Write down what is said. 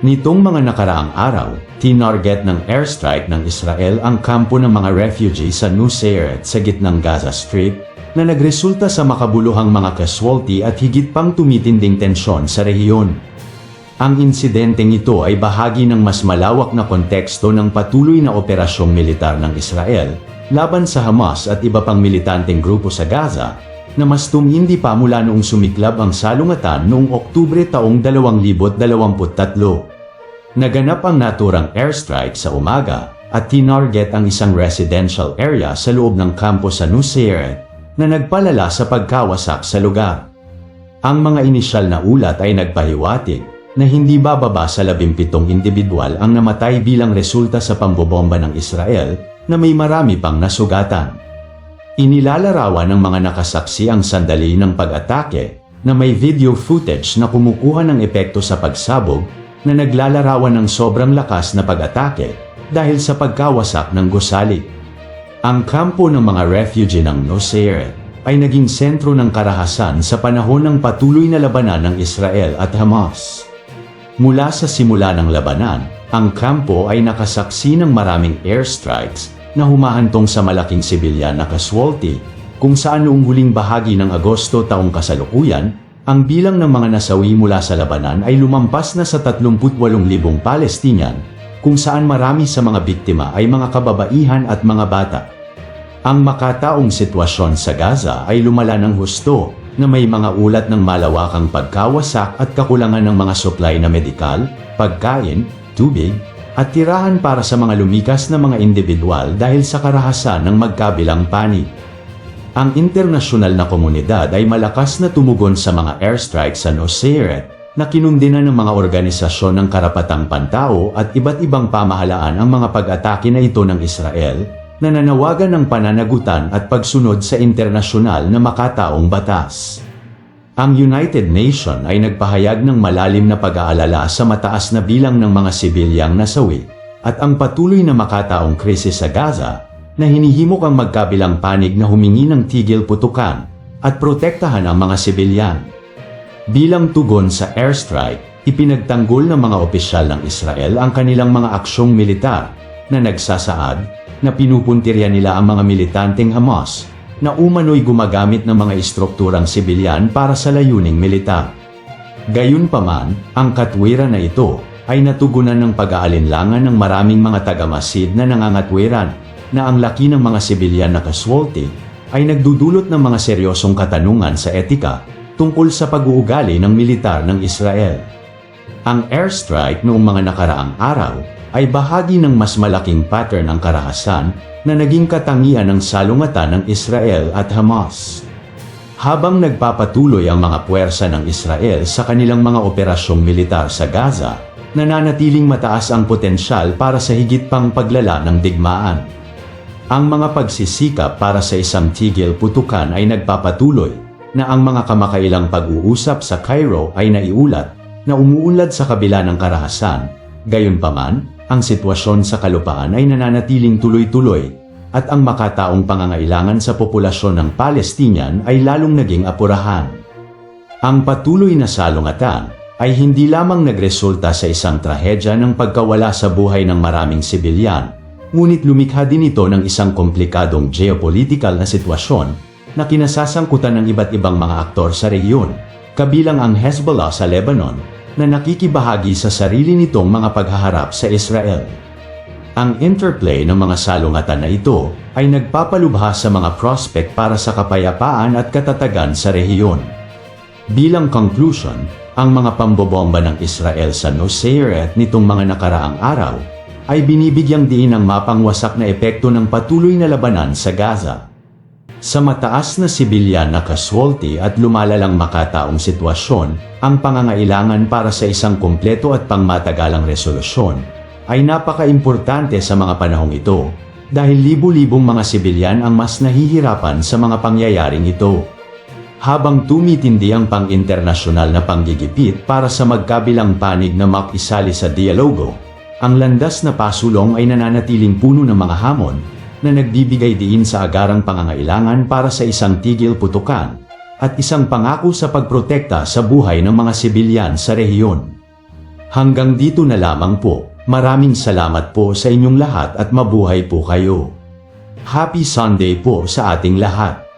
Nitong mga nakaraang araw, tinarget ng airstrike ng Israel ang kampo ng mga refugee sa Nusayret sa gitnang Gaza Strip na nagresulta sa makabuluhang mga casualty at higit pang tumitinding tensyon sa rehiyon. Ang insidenteng ito ay bahagi ng mas malawak na konteksto ng patuloy na operasyong militar ng Israel laban sa Hamas at iba pang militanteng grupo sa Gaza na mas tumindi pa mula noong sumiklab ang salungatan noong Oktubre taong 2023. Naganap ang naturang airstrike sa umaga at tinarget ang isang residential area sa loob ng kampo sa Nusayret na nagpalala sa pagkawasak sa lugar. Ang mga inisyal na ulat ay nagpahiwatig na hindi bababa sa 17 individual ang namatay bilang resulta sa pambobomba ng Israel na may marami pang nasugatan. Inilalarawan ng mga nakasaksi ang sandali ng pag-atake na may video footage na kumukuha ng epekto sa pagsabog na naglalarawan ng sobrang lakas na pag-atake dahil sa pagkawasak ng gusali. Ang kampo ng mga refugee ng Nusayret ay naging sentro ng karahasan sa panahon ng patuloy na labanan ng Israel at Hamas. Mula sa simula ng labanan, ang kampo ay nakasaksi ng maraming airstrikes na humahantong sa malaking sibilyan na casualty, kung saan noong huling bahagi ng Agosto taong kasalukuyan, ang bilang ng mga nasawi mula sa labanan ay lumampas na sa 38,000 Palestinian, kung saan marami sa mga biktima ay mga kababaihan at mga bata. Ang makataong sitwasyon sa Gaza ay lumala ng husto na may mga ulat ng malawakang pagkawasak at kakulangan ng mga supply na medikal, pagkain, tubig, at tirahan para sa mga lumikas na mga individual dahil sa karahasan ng magkabilang panig. Ang internasyonal na komunidad ay malakas na tumugon sa mga airstrike sa Nusayret na kinundina ng mga organisasyon ng karapatang pantao at iba't ibang pamahalaan ang mga pag-atake na ito ng Israel na nanawagan ng pananagutan at pagsunod sa internasyonal na makataong batas. Ang United Nation ay nagpahayag ng malalim na pag-aalala sa mataas na bilang ng mga sibilyang nasawi at ang patuloy na makataong krisis sa Gaza na hinihimok ang magkabilang panig na humingi ng tigil putukan at protektahan ang mga sibilyan. Bilang tugon sa airstrike, ipinagtanggol ng mga opisyal ng Israel ang kanilang mga aksyong militar na nagsasaad na pinupuntirya nila ang mga militanteng Hamas na umano'y gumagamit ng mga istrukturang sibilyan para sa layuning militar. Gayunpaman, ang katwiran na ito ay natugunan ng pag-aalinlangan ng maraming mga tagamasid na nangangatwiran na ang laki ng mga sibilyan na casualty ay nagdudulot ng mga seryosong katanungan sa etika tungkol sa pag-uugali ng militar ng Israel. Ang airstrike noong mga nakaraang araw ay bahagi ng mas malaking pattern ng karahasan na naging katangian ng salungatan ng Israel at Hamas. Habang nagpapatuloy ang mga puwersa ng Israel sa kanilang mga operasyong militar sa Gaza, nananatiling mataas ang potensyal para sa higit pang paglala ng digmaan. Ang mga pagsisikap para sa isang tigil putukan ay nagpapatuloy na ang mga kamakailang pag-uusap sa Cairo ay naiulat na umuunlad sa kabila ng karahasan. Gayunpaman, ang sitwasyon sa kalupaan ay nananatiling tuloy-tuloy at ang makataong pangangailangan sa populasyon ng Palestinian ay lalong naging apurahan. Ang patuloy na salungatan ay hindi lamang nagresulta sa isang trahedya ng pagkawala sa buhay ng maraming sibilyan, ngunit lumikha din ito ng isang komplikadong geopolitical na sitwasyon na kinasasangkutan ng iba't ibang mga aktor sa rehiyon, kabilang ang Hezbollah sa Lebanon, na nakikibahagi sa sarili nitong mga paghaharap sa Israel. Ang interplay ng mga salungatan na ito ay nagpapalubha sa mga prospect para sa kapayapaan at katatagan sa rehiyon. Bilang conclusion, ang mga pambobomba ng Israel sa Nusayret nitong mga nakaraang araw ay binibigyang diin ng mapangwasak na epekto ng patuloy na labanan sa Gaza. Sa mataas na sibilyan na casualty at lumalalang makataong sitwasyon, ang pangangailangan para sa isang kumpleto at pangmatagalang resolusyon ay napaka-importante sa mga panahong ito dahil libu-libong mga sibilyan ang mas nahihirapan sa mga pangyayaring ito. Habang tumitindi ang pang-internasyonal na panggigipit para sa magkabilang panig na makisali sa dialogo, ang landas na pasulong ay nananatiling puno ng mga hamon na nagbibigay diin sa agarang pangangailangan para sa isang tigil putukan at isang pangako sa pagprotekta sa buhay ng mga sibilyan sa rehiyon. Hanggang dito na lamang po. Maraming salamat po sa inyong lahat at mabuhay po kayo. Happy Sunday po sa ating lahat.